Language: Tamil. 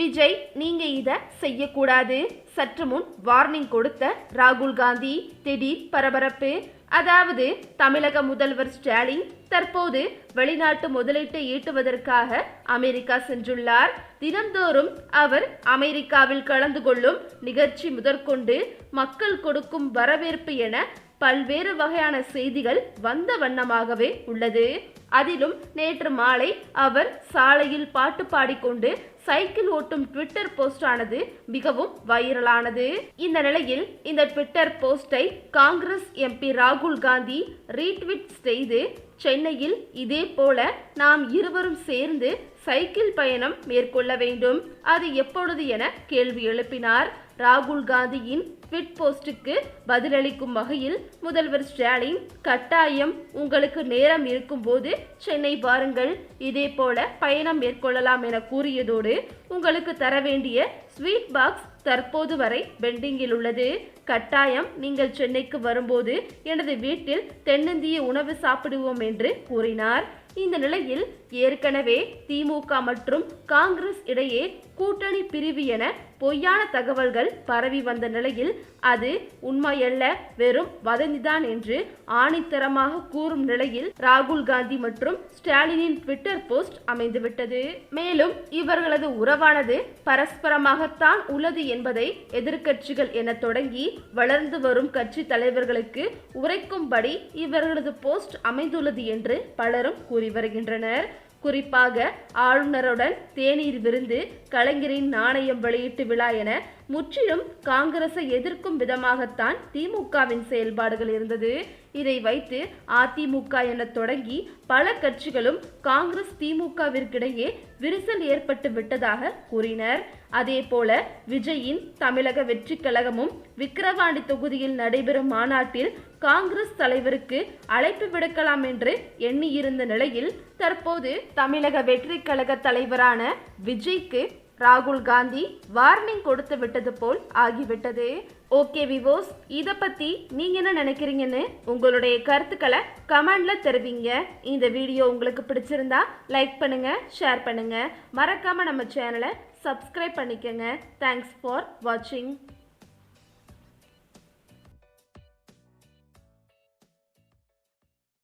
விஜய் நீங்க இத செய்யக்கூடாது. சற்று முன் வார்னிங் கொடுத்த ராகுல் காந்தி திடீர் பரபரப்பு. அதாவது தமிழக முதல்வர் ஸ்டாலின் தற்போது வெளிநாட்டு முதலீட்டை ஈட்டுவதற்காக அமெரிக்கா சென்றுள்ளார். தினந்தோறும் அவர் அமெரிக்காவில் கலந்து கொள்ளும் நிகழ்ச்சி முதற்கொண்டு மக்கள் கொடுக்கும் வரவேற்பு என பல்வேறு வகையான செய்திகள் வந்த வண்ணமாகவே உள்ளது. அதிலும் நேற்று மாலை அவர் சாலையில் பாட்டு பாடிக்கொண்டு சைக்கிள் ஓட்டும் ட்விட்டர் போஸ்டானது மிகவும் வைரலானது. இந்த நிலையில் இந்த ட்விட்டர் போஸ்டை காங்கிரஸ் எம்பி ராகுல் காந்தி ரீட்வீட் செய்து சென்னையில் இதே போல நாம் இருவரும் சேர்ந்து சைக்கிள் பயணம் மேற்கொள்ள வேண்டும். அது எப்பொழுது என கேள்வி எழுப்பினார். ராகுல் காந்தியின் ட்விட் போஸ்டுக்கு பதிலளிக்கும் வகையில் முதல்வர் ஸ்டாலின் கட்டாயம் உங்களுக்கு நேரம் இருக்கும்போது சென்னை வாருங்கள். இதே போல பயணம் மேற்கொள்ளலாம் என கூறியதோடு உங்களுக்கு தர வேண்டிய ஸ்வீட் பாக்ஸ் தற்போது வரை பெண்டிங்கில் உள்ளது. கட்டாயம் நீங்கள் சென்னைக்கு வரும்போது எனது வீட்டில் தென்னிந்திய உணவு சாப்பிடுவோம் என்று கூறினார். இந்த நிலையில் ஏற்கனவே திமுக மற்றும் காங்கிரஸ் இடையே கூட்டணி பிரிவு என பொய்யான தகவல்கள் பரவி வந்த நிலையில் அது உண்மையல்ல வெறும் வதந்திதான் என்று ஆணித்தரமாக கூறும் நிலையில் ராகுல் காந்தி மற்றும் ஸ்டாலினின் ட்விட்டர் போஸ்ட் அமைந்துவிட்டது. மேலும் இவர்களது உறவானது பரஸ்பரமாகத்தான் உள்ளது என்பதை எதிர்க்கட்சிகள் என தொடங்கி வளர்ந்து வரும் கட்சி தலைவர்களுக்கு உரைக்கும்படி இவர்களது போஸ்ட் அமைந்துள்ளது என்று பலரும் கூறி வருகின்றனர். குறிப்பாக ஆளுநருடன் தேநீர் விருந்து கலைஞரின் நாணயம் வெளியீட்டு விழா என முற்றிலும் காங்கிரஸை எதிர்க்கும் விதமாகத்தான் திமுகவின் செயல்பாடுகள் இருந்தது. இதை வைத்து அதிமுக என தொடங்கி பல கட்சிகளும் காங்கிரஸ் திமுகவிற்கிடையே விரிசல் ஏற்பட்டு விட்டதாக கூறினர். அதே போல விஜயின் தமிழக வெற்றி கழகமும் விக்கிரவாண்டி தொகுதியில் நடைபெறும் மாநாட்டில் காங்கிரஸ் தலைவருக்கு அழைப்பு விடுக்கலாம் என்று எண்ணியிருந்த நிலையில் தற்போது தமிழக வெற்றி கழக தலைவரான விஜய்க்கு ராகுல் காந்தி வார்னிங் கொடுத்து விட்டது போல் ஆகிவிட்டது. ஓகே விவோஸ் இதை பத்தி நீங்க என்ன நினைக்கிறீங்கன்னு உங்களுடைய கருத்துக்களை கமெண்ட்ல தெரிவிங்க. இந்த வீடியோ உங்களுக்கு பிடிச்சிருந்தா லைக் பண்ணுங்க ஷேர் பண்ணுங்க. மறக்காம நம்ம சேனலை சப்ஸ்கிரைப் பண்ணிக்கங்க. தேங்க்ஸ் ஃபார் வாட்சிங்